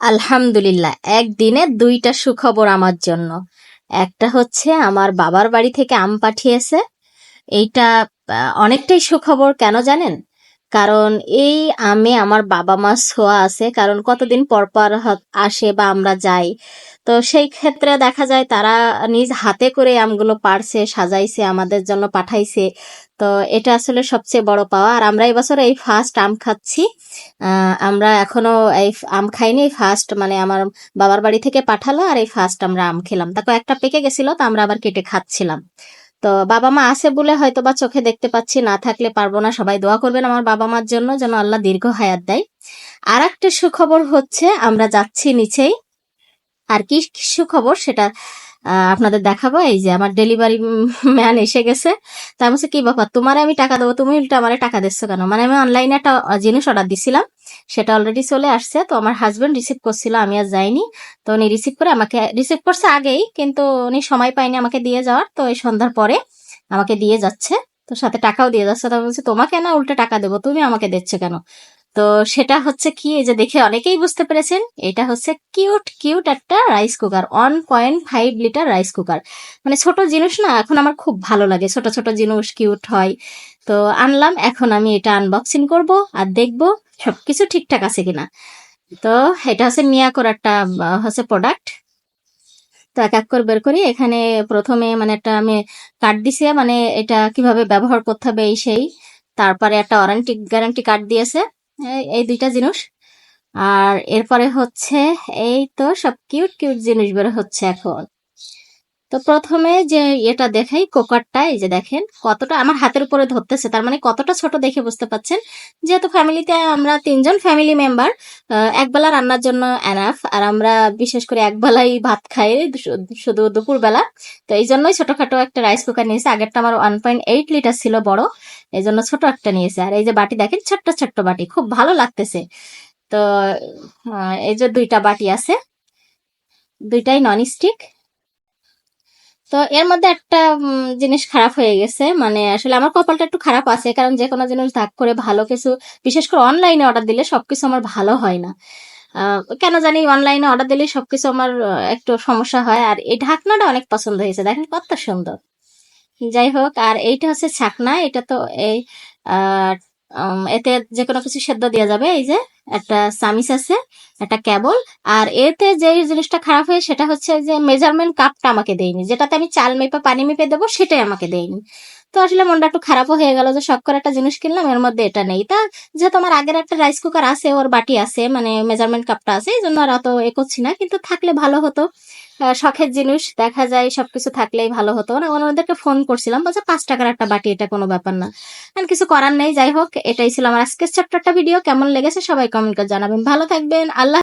আলহামদুলিল্লাহ, একদিনে দুইটা সুখবর আমার জন্য। একটা হচ্ছে, আমার বাবার বাড়ি থেকে আম পাঠিয়েছে। এইটা অনেকটাই সুখবর, কেন জানেন? কারণ এই আমে আমার বাবা মা ছোঁয়া আছে, কারণ কতদিন পর পর আসে বা আমরা যাই। তো সেই ক্ষেত্রে দেখা যায় তারা নিজ হাতে করে আমগুলো পারছে, সাজাইছে, আমাদের জন্য পাঠাইছে। তো এটা আসলে সবচেয়ে বড় পাওয়া। আর আমরা এবছর এই ফার্স্ট আম খাচ্ছি। আমরা এখনও এই আম খাইনি। ফার্স্ট মানে আমার বাবার বাড়ি থেকে পাঠালো আর এই ফার্স্ট আমরা আম খেলাম। তা একটা পেকে গেছিল, তো আমরা আবার কেটে খাচ্ছিলাম। তো বাবা মা আছে বলে হয়তো বা চোখে দেখতে পাচ্ছি না থাকলে পারব না। সবাই দোয়া করবেন আমার বাবা মার জন্য যেন আল্লাহ দীর্ঘ হায়াত দেয়। আর একটা সুখবর হচ্ছে আমরা যাচ্ছি নিচেই। আর কি সুখবর সেটা আপনাদের দেখাবো। এই যে আমার ডেলিভারি ম্যান এসে গেছে। তা আমি বলছি, কি ব্যাপার তোমারে আমি টাকা দেবো তুমি উল্টা আমার টাকা দিচ্ছ কেন? মানে আমি অনলাইনে একটা জিনিস অর্ডার দিছিলাম। সেটা অলরেডি চলে আসছে। তো আমার হাজবেন্ড রিসিভ করছিল, আমি আর যাইনি। তো উনি রিসিভ করে আমাকে রিসিভ করছে আগেই, কিন্তু উনি সময় পাইনি আমাকে দিয়ে যাওয়ার। তো এই সন্ধ্যার পরে আমাকে দিয়ে যাচ্ছে। তো সাথে টাকাও দিয়ে যাচ্ছে। তো বলছি, তোমাকে না উল্টে টাকা দেবো? তুমি আমাকে দিচ্ছে কেন? তো সেটা হচ্ছে কি, এই যে দেখে অনেকেই বুঝতে পেরেছেন, এটা হচ্ছে কিউট কিউট একটা rice cooker, one point five litre rice cooker. মানে ছোট জিনিস না, এখন আমার খুব ভালো লাগে, ছোট ছোট জিনিস কিউট হয়। তো আনলাম, এখন আমি এটা আনবক্সিং করব আর দেখব সবকিছু ঠিকঠাক আছে কিনা। তো এটা হচ্ছে মিয়াকোর একটা হচ্ছে প্রোডাক্ট তো এক এক করে বের করি, এখানে প্রথমে মানে একটা আমি কার্ড দিছে মানে এটা কীভাবে ব্যবহার করতে হবে এই সেই। তারপরে একটা ওয়ারেন্টি গ্যারান্টি কার্ড দিয়েছে। এই- দুইটা জিনিস। আর এরপরে হচ্ছে এই তো সব কিউট কিউট জিনিস হচ্ছে এখন। তো প্রথমে যে এটা দেখাই কুকারটা এই যে দেখেন কতটা আমার হাতের উপরে ধরতেছে, তার মানে কতটা ছোট দেখে বুঝতে পাচ্ছেন। যেহেতু ফ্যামিলিতে আমরা তিনজন ফ্যামিলি মেম্বার একবেলা রান্নার জন্য এনাফ আর আমরা বিশেষ করে একবেলাই ভাত খাই শুধু দুপুরবেলা। তো এই জন্যই ছোটখাটো একটা রাইস কুকার নিয়েছে, আগেরটা আমার ওয়ান পয়েন্ট এইট লিটার ছিল বড়, এই জন্য ছোট একটা নিয়েছে। আর এই যে বাটি দেখেন ছোট্ট ছোট্ট বাটি, খুব ভালো লাগতেছে। তো এই যে দুইটা বাটি আছে, দুইটাই নন স্টিক তো এর মধ্যে একটা জিনিস খারাপ হয়ে গেছে। মানে আসলে আমার কপালটা একটু খারাপ আছে, কারণ যে কোনো জিনিস ধাক করে ভালো কিছু, বিশেষ করে অনলাইনে অর্ডার দিলে সবকিছু আমার ভালো হয় না। কেন জানি অনলাইনে অর্ডার দিলে সবকিছু আমার একটু সমস্যা হয়। আর এই ঢাকনাটা অনেক পছন্দ হয়েছে, দেখেন কত সুন্দর। যাই হোক, আর এইটা হচ্ছে ছাকনা, এটা তো এই এতে যে কোনো কিছু সেদ্ধ দেওয়া যাবে, এই যে একটা চামিচ আছে, একটা কেবল, আর এতে যে জিনিসটা খারাপ হয় সেটা হচ্ছে যে মেজারমেন্ট কাপটা আমাকে দেয়নি, যেটাতে আমি চাল মেপে, পানি মেপে দেবো সেটাই আমাকে দেয়নি। তো আসলে মনটা একটু খারাপও হয়ে গেল যে শখ করে একটা জিনিস কিনলাম, এর মধ্যে এটা নেই। তা যেহেতু আমার আগের একটা রাইস কুকার আছে, ওর বাটি আছে মানে মেজারমেন্ট কাপটা আছে, এই জন্য আর অত এ করছি না, কিন্তু থাকলে ভালো হতো। শখের জিনিস, দেখা যায় সবকিছু থাকলেই ভালো হতো। না ওনাদেরকে ফোন করছিলাম, বলছে, পাঁচ টাকার একটা বাটি, এটা কোনো ব্যাপার না। আর কিছু করার নেই, যাই হোক, এটাই ছিল আমার আজকের চ্যাপ্টারটা ভিডিও কেমন লেগেছে সবাই কমেন্ট করে জানাবেন। ভালো থাকবেন, আল্লাহ